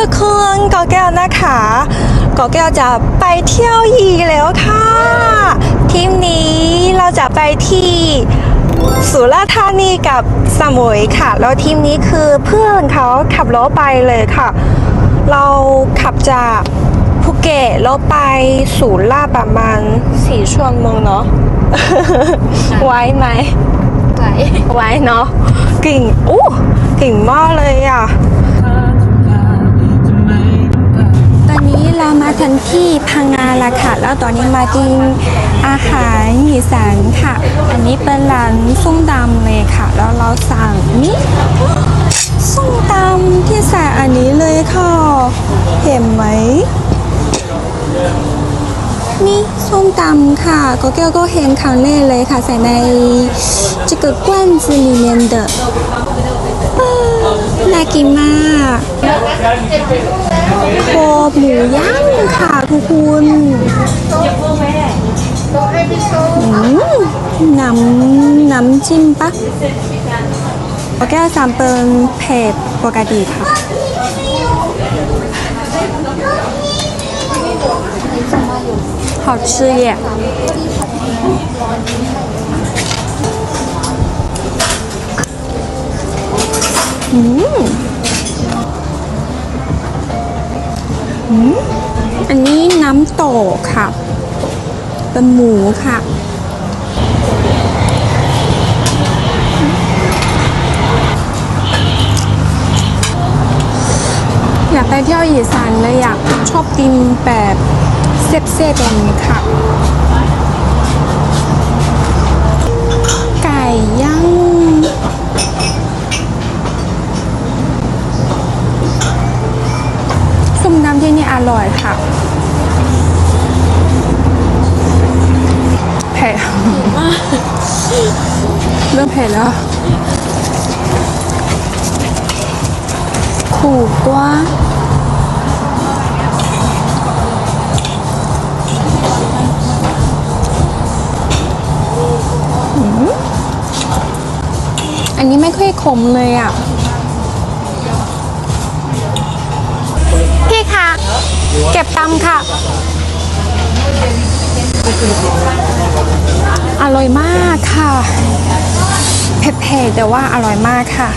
ทุกคนกอแก้วนะคะกอแก้วจะไปเที่ยวอีกแล้วค่ะทริปนี้เราจะไปที่สุราษฎร์ธานีกับสมุยค่ะ แล้วทริปนี้คือเพื่อนเขาขับรถไปเลยค่ะ เราขับจากภูเก็ตแล้วไปสุราษฎร์ประมาณสี่ชั่วโมงเนาะไว้ไหมไหวไว้เนาะกิ่งอู้กิ่งมากเลยอะ เรามาทันที่พังงาละค่ะ แล้วตอนนี้มากินอาหารอีสานค่ะ อันนี้เป็นร้านส้มตำเลยค่ะ แล้วเราสั่งนี่ส้มตำที่ใส่อันนี้เลยค่ะ เห็นไหม นี่ส้มตำค่ะก็แก้วก็เห็นครั้งแรกเลยค่ะ ใส่ใน这个罐子里面的เออน่ากินมาก คอหมูย่างค่ะทุกคนอืมน้ำน้ำจิ้มปะก็แก้วสั่งเป็นเผ็ดปกติค่ะ 好吃耶！ น้ำโตกค่ะ เป็นหมูค่ะ อยากไปเที่ยวอีสานเลยอยากชอบกินแบบเซฟๆแบบนี้ค่ะ ไก่ย่างส้มตำที่นี่อร่อยค่ะ 苦瓜。อืมอันนี้ไม่ค่อยขมเลยอะ พี่คะเก็บตังค่ะ อร่อยมากค่ะ เผ็ดๆแต่ว่าอร่อยมากค่ะ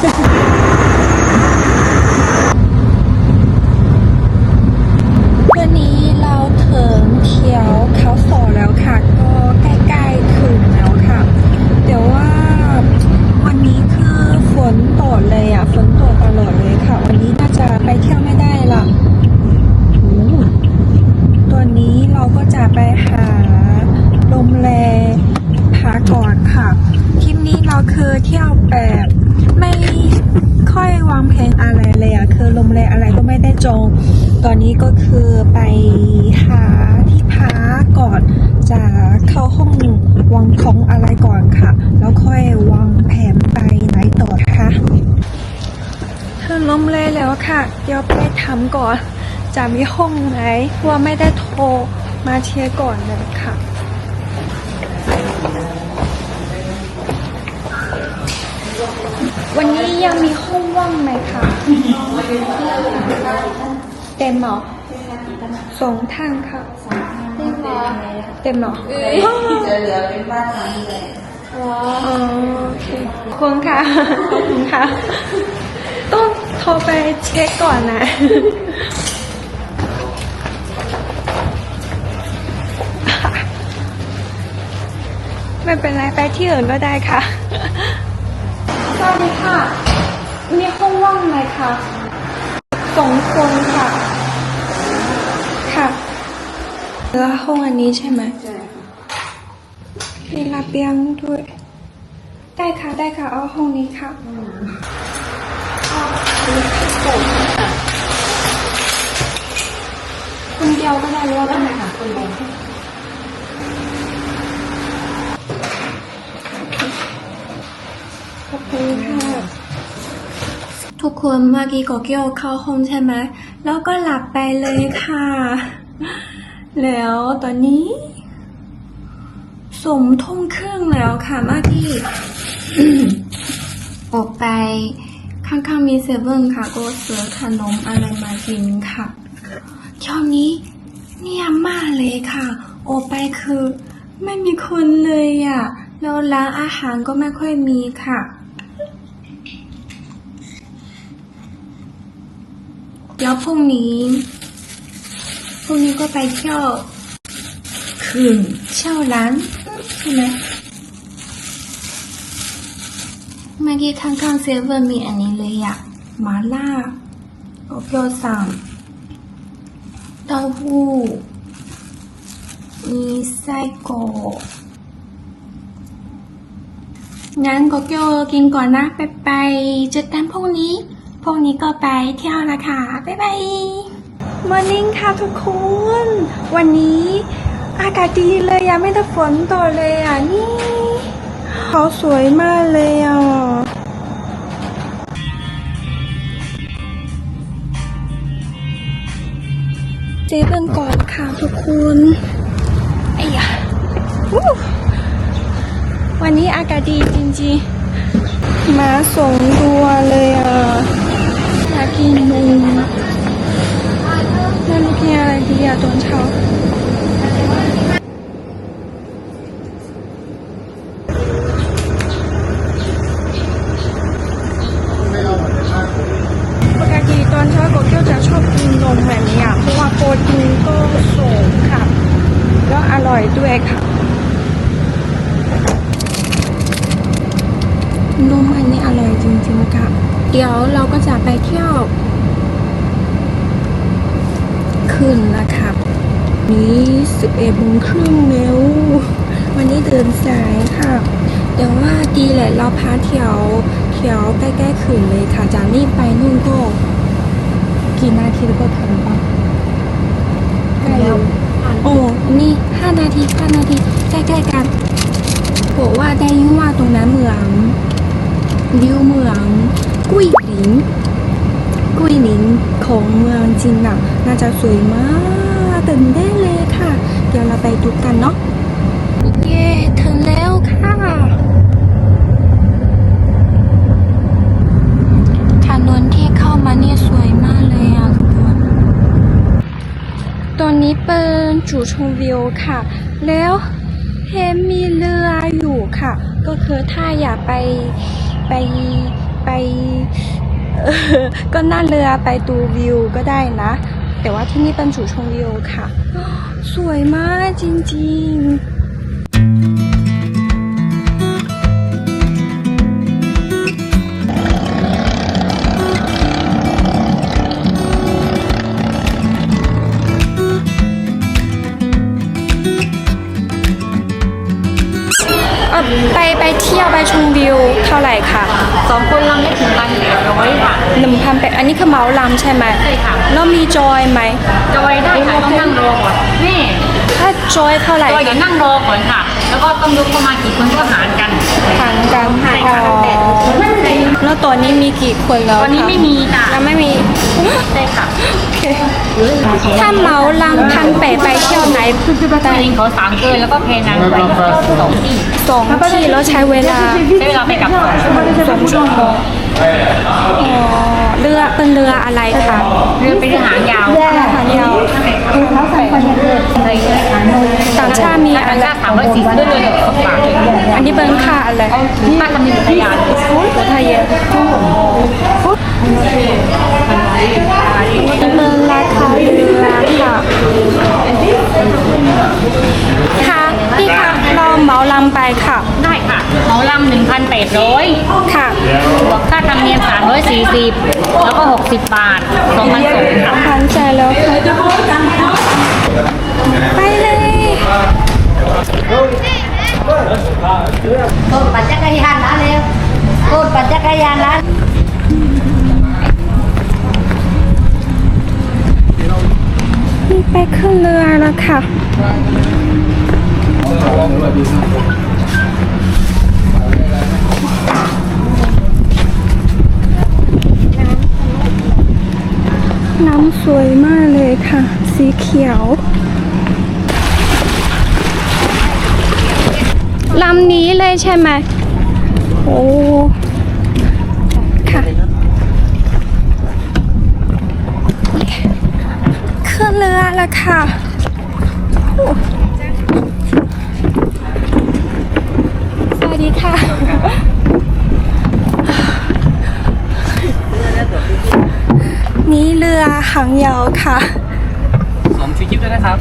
Thank you. เข้าห้องวางของอะไรก่อนค่ะ แล้วค่อยวางแผนไปไหนต่อคะถึงโรงแรมแล้วค่ะ เดี๋ยวไปทำก่อน จะมีห้องไหมว่าไม่ได้โทรมาเช็คก่อนเลยค่ะวันนี้ยังมีห้องว่างไหมคะเต็มหรอสองท่านค่ะ เหรอเต็มเหรอจะเหลือเป็นบ้านหลังนี้เลยอ๋ออ๋อโอเคขอบคุณค่ะขอบคุณค่ะ ต้องโทรไปเช็คก่อนนะไม่เป็นไรไปที่อื่นก็ได้ค่ะ สวัสดีค่ะ มีห้องว่างไหมคะสองคนค่ะค่ะ แล้วห้องอันนี้ใช่ไหมใช่ค่ะมีระเบียงด้วย ได้ค่ะได้ค่ะเอาห้องนี้ค่ะคนเดียวก็ได้หรือว่าต้องไหนค่ะคนเดียวขอบคุณค่ะทุกคนเมื่อกี้ก็เกี่ยวเข้าห้องใช่ไหมแล้วก็หลับไปเลยค่ะ แล้วตอนนี้ สมทุ่มครึ่งแล้วค่ะมื่อกี้ออกไปข้างๆมีเซเว่นค่ะ ก็ซื้อขนมอะไรมากินค่ะช่วงนี้เงียบมากเลยค่ะ ออกไปคือไม่มีคนเลยอะ่ะ แล้วร้านอาหารก็ไม่ค่อยมีค่ะเดี๋ยวพรุ่งนี้ พรุ่งนี้ก็ไปเที่ยวคืนเช่าร้านใช่ไหมเมื่อกี้ข้างๆเซเว่นมีอันนี้เลยอะหมาล่าโอเปียวสั่งเต้าหู้มีไส้กรอกงั้นก็เกียวกินก่อนนะไปไปเจอกันพรุ่งนี้พรุ่งนี้ก็ไปเที่ยวนะคะบ๊ายบาย มอร์นิ่งค่ะทุกคน วันนี้อากาศดีเลยอะไม่ได้ฝนตกเลยอะนี่เขาสวยมากเลยอะเจ๊เบิ่งก่อนค่ะทุกคนไอ้ยะวู้วันนี้อากาศดีจริงๆมาส่งตัวเลยอะอยากกินนมีอะไรดีอะตอนเช้า ปกติตอนเช้าก็เกียวจะชอบกินนมแบบนี้อะ เพราะว่าโปรตีนก็สูงค่ะ แล้วอร่อยด้วยค่ะ นมอันนี้อร่อยจริงๆค่ะ เดี๋ยวเราก็จะไปเที่ยว คืนนะคะนี้11โมงครึ่งแล้ววันนี้เดินสายค่ะ แต่ว่าดีแหละเราพาเที่ยวเที่ยวใกล้ๆคืนเลยค่ะ จากนี่ไปนู่นก็กี่นาทีแล้วก็ถึงปะใกล้แล้วโอ้นี่ห้านาทีห้านาทีใกล้ๆกันบอกว่าได้ยินว่าตรงนั้นเหมืองวิวเมืองกุ้ยหลิน กุ้ยหลินของเมืองจีนน่ะน่าจะสวยมากตื่นได้เลยค่ะ เดี๋ยวเราไปดูกันเนาะเย้ถึงแล้วค่ะถนนที่เข้ามานี่สวยมากเลยอะทุกคนตอนนี้เป็นจุดชมวิวค่ะ แล้วเห็นมีเรืออยู่ค่ะ ก็คือถ้าอยากไปไปไป ก็นั่งเรือไปดูวิวก็ได้นะ แต่ว่าที่นี่เป็นจุดชมวิวค่ะ สวยมากจริงๆไปไปเที่ยวไปชมวิวเท่าไหร่คะสองคนเร หนึ่งพันแปดอันนี้คือเหมาลำใช่ไหมใช่ค่ะแล้วมีจอยไหมจอยได้ค่ะต้องนั่งรอก่อนแม่ถ้าจอยเท่าไหร่จอยอย่าคะนั่งรอก่อนค่ะ แล้วก็ต้องยกประมาณกี่คนก็หารกันห่างกันใช่ค่ะอ๋อแล้วตอนนี้มีกี่คนแล้วตอนนี้คะไม่มีจ้ะยังไม่มีใช่ค่ะโอเคถ้าเหมาลำพันแปดไปเที่ยวไหนตอนนี้เขาสามเกินแล้วก็เพนังไปสองที่สองที่แล้วใช้เวลาใช้เวลาไปกลับสองชั่วโมงส องชั่วโมงอ๋อเรือเป็นเรืออะไรคะเรือเป็นเรือหางยาวเรือหางยาวเลยต่างชาติมีราอะไรคาสามร้อยสี่สิบด้วยเลยกับสปาอันนี้เป็นค่าอะไรค่าธรรมเนียมอุทยานไทยเยอะเป็นราคาเรือค่ะค่ะพี่ค่ะเราเหมาลำไปค่ะได้ค่ะ เหมาลำหนึ่งพันแปดร้อยค่ะ บวกค่าธรรมเนียม340 แล้วก็ 60 บาท2,200ค่ะ พันใจแล้วค่ะไปเลยโคนปั่นจักรยานนะเร็วโคนปั่นจักรยานนะนี่ไปขึ้นเรือแล้วค่ะ น้ำสวยมากเลยค่ะ สีเขียวลำนี้เลยใช่ไหมโอ้ค่ะ ขึ้นเรือแล้วค่ะโอ้สวัสดีค่ะ นี่ เรือหางยาวค่ะ สวมชูชีพด้วยนะครับ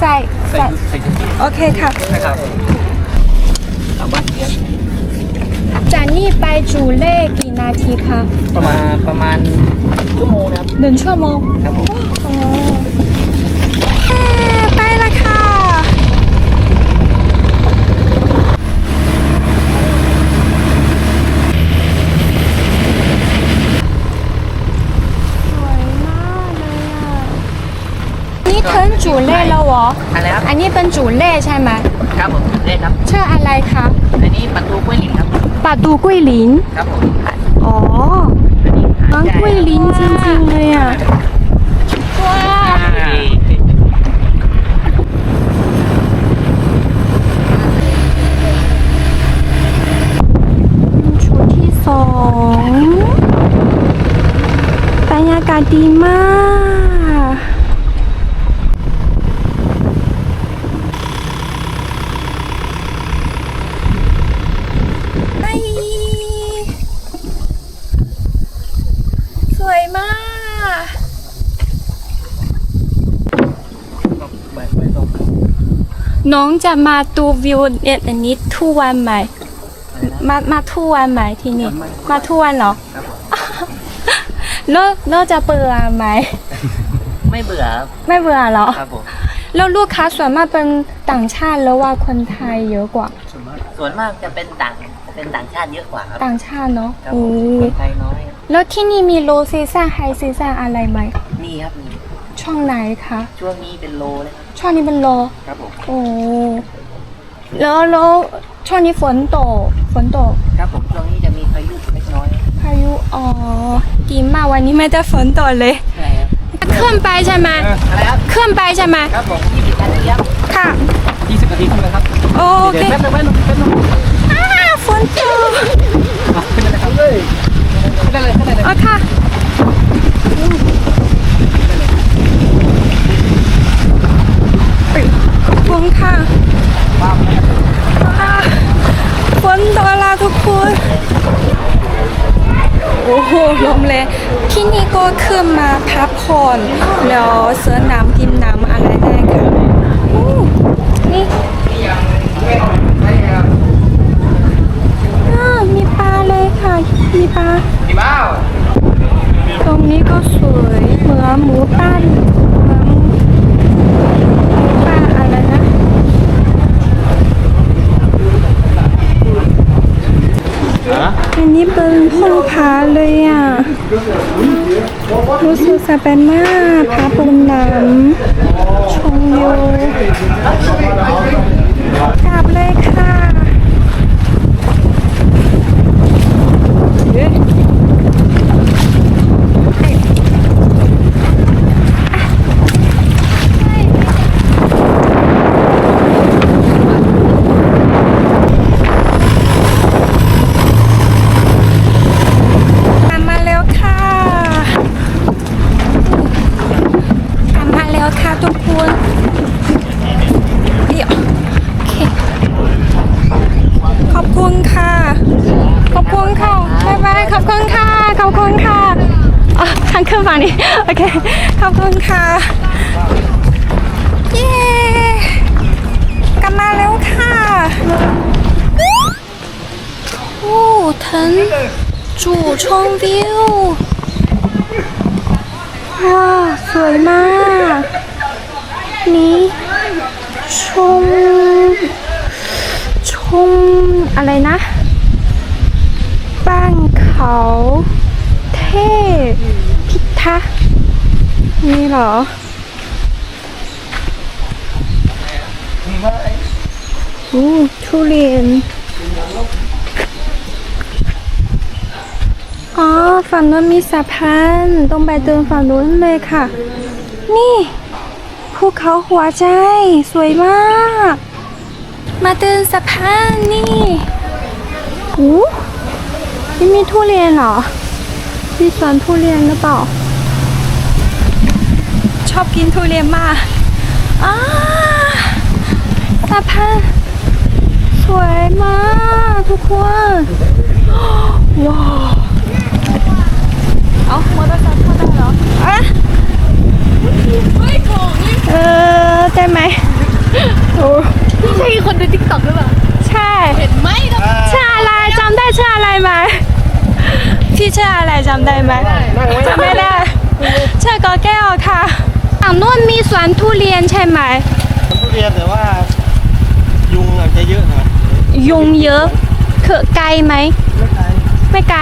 ใส่ใส่ใส่ใส่ชูชีพโอเคค่ะ นะครับสามบ้านเทียบจากนี่ไปจูเล่กี่นาทีคะประมาณประมาณชั่วโมงนะครับหนึ่งชั่วโมงครับผม เย้ไปละค่ะ สวยมากเลยอะ นี่ถึงจูเล่แล้วเหร ออะไรครับ อันนี้เป็นจูเล่ใช่ไหมครับผมได้ครับชื่ออะไรคะอันนี้ประตูกล้วยหลินครับปาดูกุ้ยหลินครับผมอ๋ออันนี้หาน้องดใหญ่กุ้ยหลินจริงๆเลยอะว้าวอ่าชุดที่สองบรรยากาศดีมาก ไอสวยมาก ไม่ไม่ต้อง น้องจะมาดูวิวเนี่ยอันนี้ทุกวันไหมอะไรนะมามาทุกวันไหมที่นี่ไม่มาทุกวันเหรอครับผมแล้วแล้วจะเบื่อไหมไม่เบื่อครับไม่เบื่อเหรอครับผมแล้วลูกค้าส่วนมากเป็นต่างชาติหรือว่าคนไทยเยอะกว่าส่วนมากส่วนมากจะเป็นต่างเป็นต่างชาติเยอะกว่าครับต่างชาติเนาะครับโอ้ผมคนไทยน้อยครับแล้วที่นี่มีโลซีซั่นไฮซีซั่นอะไรไหมมีครับมีช่องไหนคะช่วงนี้เป็นโลเลยครับ ช่องนี้เป็นโลครับผมโอ้แล้วแล้วช่วงนี้ฝนตกฝนตกครับผมช่วงนี้จะมีพายุเล็กน้อยพายุอ๋อดีมากวันนี้ไม่ได้ฝนตกเลยใช่ครับขึ้นไปใช่ไหมอะไรครับขึ้นไปใช่ไหมครับผมยี่สิบนาทีครับค่ะยี่สิบนาทีขึ้นเลยครับโอเดี๋เคยวแป๊บนึงแป๊บนึงแป๊บนึง อ้าฝนตก อะขึ้นเลยนะครับเลยขึ้นได้เลยขึ้นได้เลย อ๋อค่ะขอบคุณค่ะอ่าฝนตกแล้วทุกคน โอ้โหลมเลยที่นี่ ก็ขึ้นมาพักผ่อนแล้วเสือน้ำกินน้ำอะไรได้ค่ะอู้นี่อ้าวมีปลาเลยค่ะ มีปลาดีบ้าตรงนี้ก็สวยเหมือนหมูป้านเหมือนหมูป้าอะไรนะ อันนี้เป็นห้องพักเลยอะ รู้สึกสบายมากพาปูนน้ำชมวิวกลับเลยค่ะเย้กลับมาแล้วค่ะ กลับมาแล้วค่ะทุกคนเดี๋ยวโอเคขอบคุณค่ะ ขอบคุณค่ะบ๊ายบายขอบคุณค่ะ ขอบคุณค่ะอ๋อทางเครื่องฝั่งนี้ โอเค ขอบคุณค่ะ เย้ กลับมาแล้วค่ะ โอ้ถึงจู่ชมวิว ว้าวสวยมาก นี่ชม ชม อะไรนะ บ้านเขาเทพพิทักษ์นี่เหรอ อู้ทุเรียน อ๋อ ฝั่งนู้นมีสะพานต้องไปเดินฝั่งนู้นเลยค่ะ นี่ภูเขาหัวใจ สวยมาก มาเดินสะพานนี่อู้ นี่มีทุเรียนเหรอมีสวนทุเรียนหรือเปล่า ชอบกินทุเรียนมากอ้าสะพานสวยมากทุกคนว้าวเอามอเตอร์ไซค์เข้าได้เหรออะเออได้ไหมโอ้ใช่คนในทิกตอกหรือเปล่า ใช่เห็นไหมเราชื่ออะไรจำได้ชื่ออะไรไหมพี่ชื่ออะไรจำได้ไหมจำไม่ได้ชื่อกอแก้วค่ะฝั่งนู้นมีสวนทุเรียนใช่ไหมมันทุเรียนแต่ว่า ยุงอาจจะเยอะหน่อยยุงเยอะคือไกลไหมไม่ไกลไม่ไกล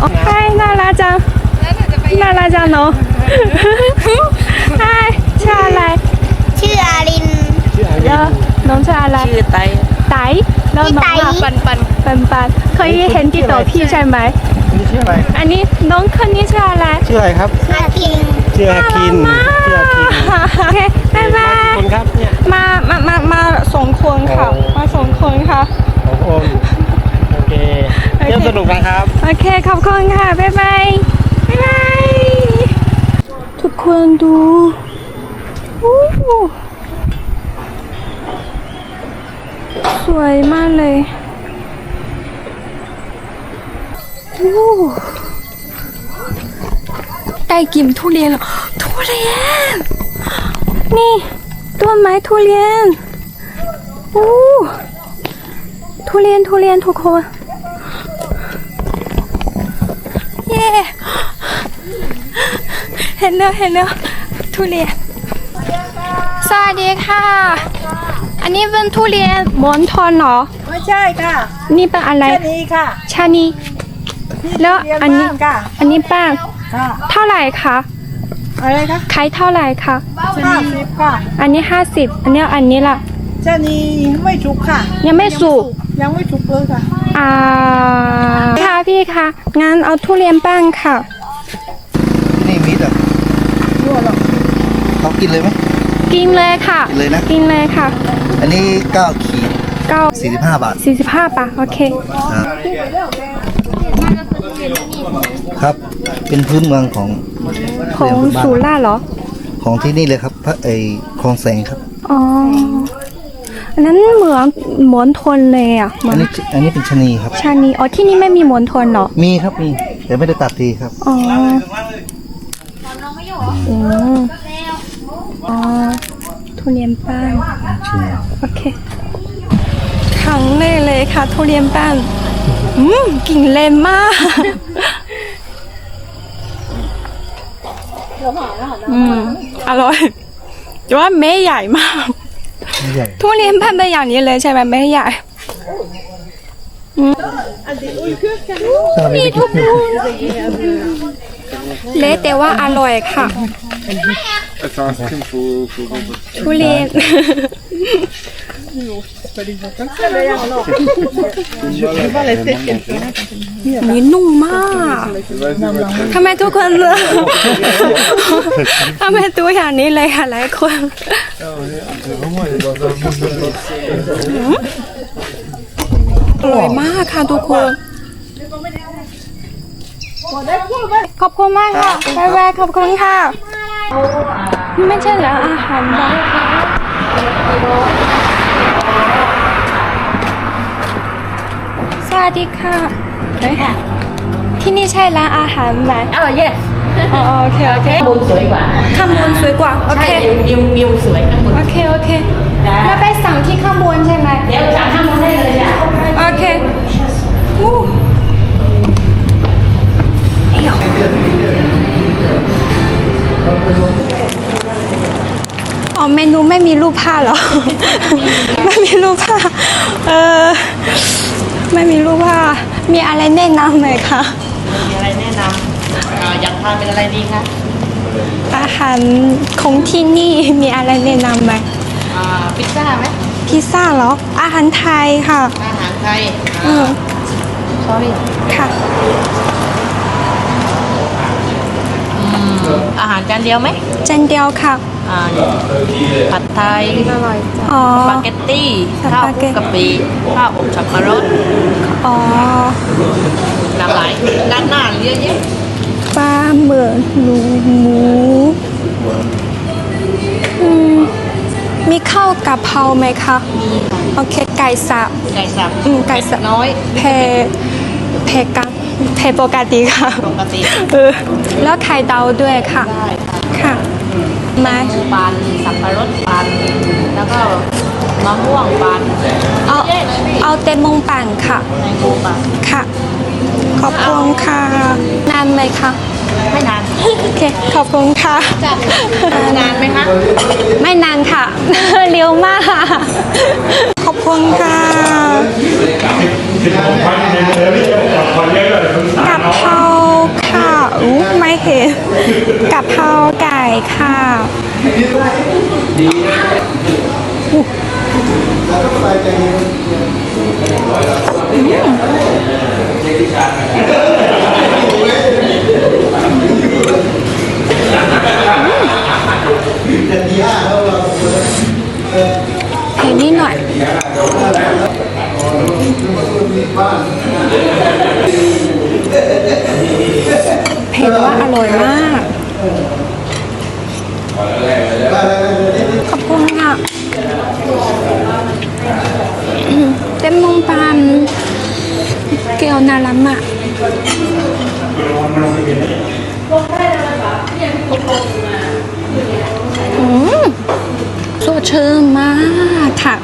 โอเคน่ารักจังน่ารักจังเนาะ ใช่ชื่ออะไร ชื่ออาริน ชื่ออะไร แล้วน้อง ชื่ออะไรชื่อไตไตแล้วน้องพี่ไตล่ะปันปันปันปันเคยเห็นติดต่อพี่ใช่ไหมอันนี้ชื่ออะไร อันนี้น้องคนนี้ชื่ออะไรชื่ออะไรครับอาคิงชื่ออาคินมากชื่ออาคินโอเคบ๊ายบายคนครับเนี่ยมามามามาส่งคนค่ะโอ้มาส่งคนค่ะของโอมโอเคเที่ยวสนุกนะครับโอเคขอบคุณค่ะบ๊ายบายบ๊ายบายทุกคนดูอู้หู สวยมากเลยอู้ได้กินทุเรียนหรอทุเรียน นี่ต้นไม้ทุเรียนอู้ทุเรียนทุเรียนทุกคนเย้เห็นแล้วเห็นแล้วทุเรียนสวัสดีค่ะ นนี้เป็นทุเรียนหมอนทอนเหรอ ไม่ใช่ค่ะนี่เป็นอะไร แค่นี้ค่ะชานี แล้วเรียนอันนี้ บ้านค่ะอันนี้ป้างค่ะ เท่าไหร่คะอะไรคะขายเท่าไหร่คะห้าสิบค่ะอันนี้ห้าสิบอันนี้อันนี้ล่ะเจ้านี้ไม่สุกค่ะ ยังไม่สุก ยังไม่สุกเลยค่ะ อ่าค่ะพี่คะงั้นเอาทุเรียนบ้างค่ะ นี่มิดอะเขากินเลยไหมกินเลยค่ะ กินเลยนะ กินเลยค่ะ อันนี้9ขีดเก้า45 บาทสี่สิบห้าบาทโอเคครับ เป็นพื้นเมืองของของเรียนบ้านสุราษฎร์เหรอ ของที่นี่เลยครับพระไอคลองแสงครับ อ๋อ อันนั้นเหมือนหมอนทนเลยอะเหมือัอนนนี้อันนี้เป็นชะนีครับ ชานีอ๋อที่นี่ไม่มีหมอนทนเหรอ มีครับมีแต่ไม่ได้ตัดทีครับ อ๋ออืมอ๋อทุ เรียนป้าน โอเคครั้งแรกเลยค่ะ ทุเรียนป้านอืมกลิ่นแรงมากอืมอร่อยแต่ว่าเม็ดใหญ่มากไม่ใหญ่ทุเรียนพันธุ์เป็นอย่างนี้เลยใช่ไหมเม็ดใหญ่มีทุกลูกเละแต่ว่าอร่อยค่ะ ทุเรียนนี่นุ่มมากทำไมทุกคน ทำไมตัวอย่างนี้เลยค่ะหลายคน อร่อยมากค่ะทุกคน ขอบคุณมากค่ะบ๊ายบายขอบคุณค่ะ ไม่ใช่แล้วอาหารบ้านสวัสดีค่ะเฮ้ยที่นี่ใช่ร้านอาหารไหมเออ yes อ๋อโอเคโอเคบนสวยกว่าข้างบนสวยกว่า โอใช่เควิววิวสวยข้างบน โอเค โอเค แล้วไปสั่งที่ข้างบนใช่ไหมเดี๋ยวสั่งข้างบนได้เลยจ้ะ อ๋อเมนูไม่มีรูปภาพเหรอ ไม่มีรูปภาพเออ ไม่มีรูปภาพมีอะไรแนะนำไหมคะ มีอะไรแนะนำอ่าอยากทานเป็นอะไรดีคะ อาหารของที่นี่มีอะไรแนะนำไหมอ่าพิซซ่าไหมพิซซ่าเหรอ อาหารไทยค่ะ อาหารไทย อืม sorry ค่ะ อาหารจานเดียวไหมจานเดียวค่ะออ่าผัดไทยอ๋อ สปาเกตตี้สข้าวปาคเกลุกตกะปิข้าวอบสับปะรดอ๋อหลากหลายด้านหน้าเยอะแยะปลาหมึกหนูหมูอืมมีข้าวกะเพราไหมคะโอเคไก่สับไก่สับอืมไก่สับน้อย เพเพกั นเพปกติค่ะ ปกติเออ แล้วไข่ดาวด้วยค่ะ ได้ค่ะค่ะมาหมูปันสับปะรดปันแล้วก็มะม่วงปันเอาเยอะเลยพี่เอาเต็มมงปั่นค่ะ ในหมูปันค่ะ ขอบคุณค่ะ นานไหมคะ ไม่นานโอเค ขอบคุณค่ะ นานไหมคะ ไม่นานค่ะ เร็วมากขอบคุณค่ะ กับเพราค่ะอู้ไม่เห็น กับเพราไก่ค่ะเผ็ดนิดหน่อยเผ็ดว่าอร่อยมาก ขอบคุณค่ะเต็มมงปามเกียวนารัมะอืมสดชื่นมากค่ะ